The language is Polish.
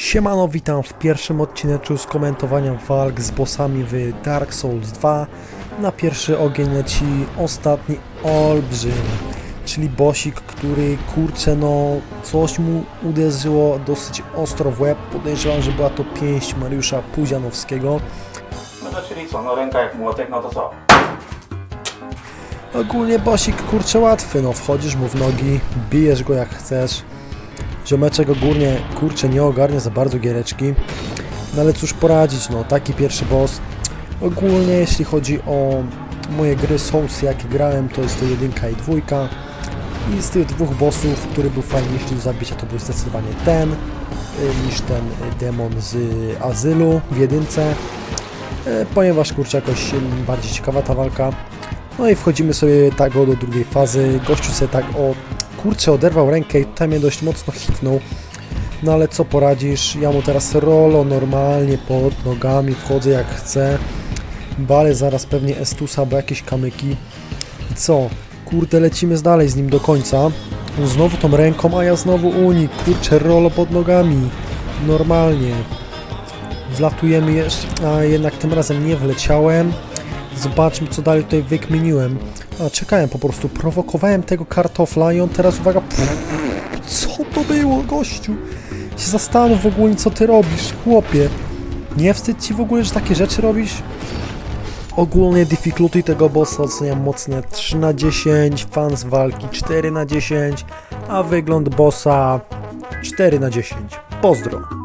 Siemano, witam w pierwszym odcinku z komentowania walk z bossami w Dark Souls 2. Na pierwszy ogień leci ostatni olbrzym, czyli bossik, który kurczę no coś mu uderzyło dosyć ostro w łeb. Podejrzewam, że była to pięść Mariusza Puzianowskiego. No to czyli co, no ręka jak młotek, no to co? Ogólnie bosik kurczę łatwy, no wchodzisz mu w nogi, bijesz go jak chcesz. Ziomeczek ogólnie kurczę nie ogarnia za bardzo giereczki. No ale cóż poradzić, no taki pierwszy boss. Ogólnie jeśli chodzi o moje gry Souls jakie grałem, to jest to jedynka i dwójka. I z tych dwóch bossów, który był fajniejszy do zabicia, to był zdecydowanie ten, y, niż ten demon z Azylu w jedynce. Y, Ponieważ kurczę jakoś bardziej ciekawa ta walka. No i wchodzimy sobie tak o do drugiej fazy. Gościu sobie tak o kurczę oderwał rękę i tutaj mnie dość mocno hitnął. No ale co poradzisz? Ja mu teraz rolo normalnie pod nogami wchodzę jak chcę. Balę zaraz pewnie Estusa albo jakieś kamyki. I co? Kurde, lecimy dalej z nim do końca. Znowu tą ręką, a ja znowu unik. Kurczę, rolo pod nogami. Normalnie. Wlatujemy jeszcze, a jednak tym razem nie wleciałem. Zobaczmy, co dalej tutaj wykminiłem. A, czekałem po prostu, prowokowałem tego kartofla i on teraz, uwaga, co to było, gościu? Się zastanów w ogóle, co ty robisz, chłopie. Nie wstyd ci w ogóle, że takie rzeczy robisz? Ogólnie difficulty tego bossa oceniam mocne 3 na 10, fans walki 4 na 10, a wygląd bossa 4 na 10. Pozdro!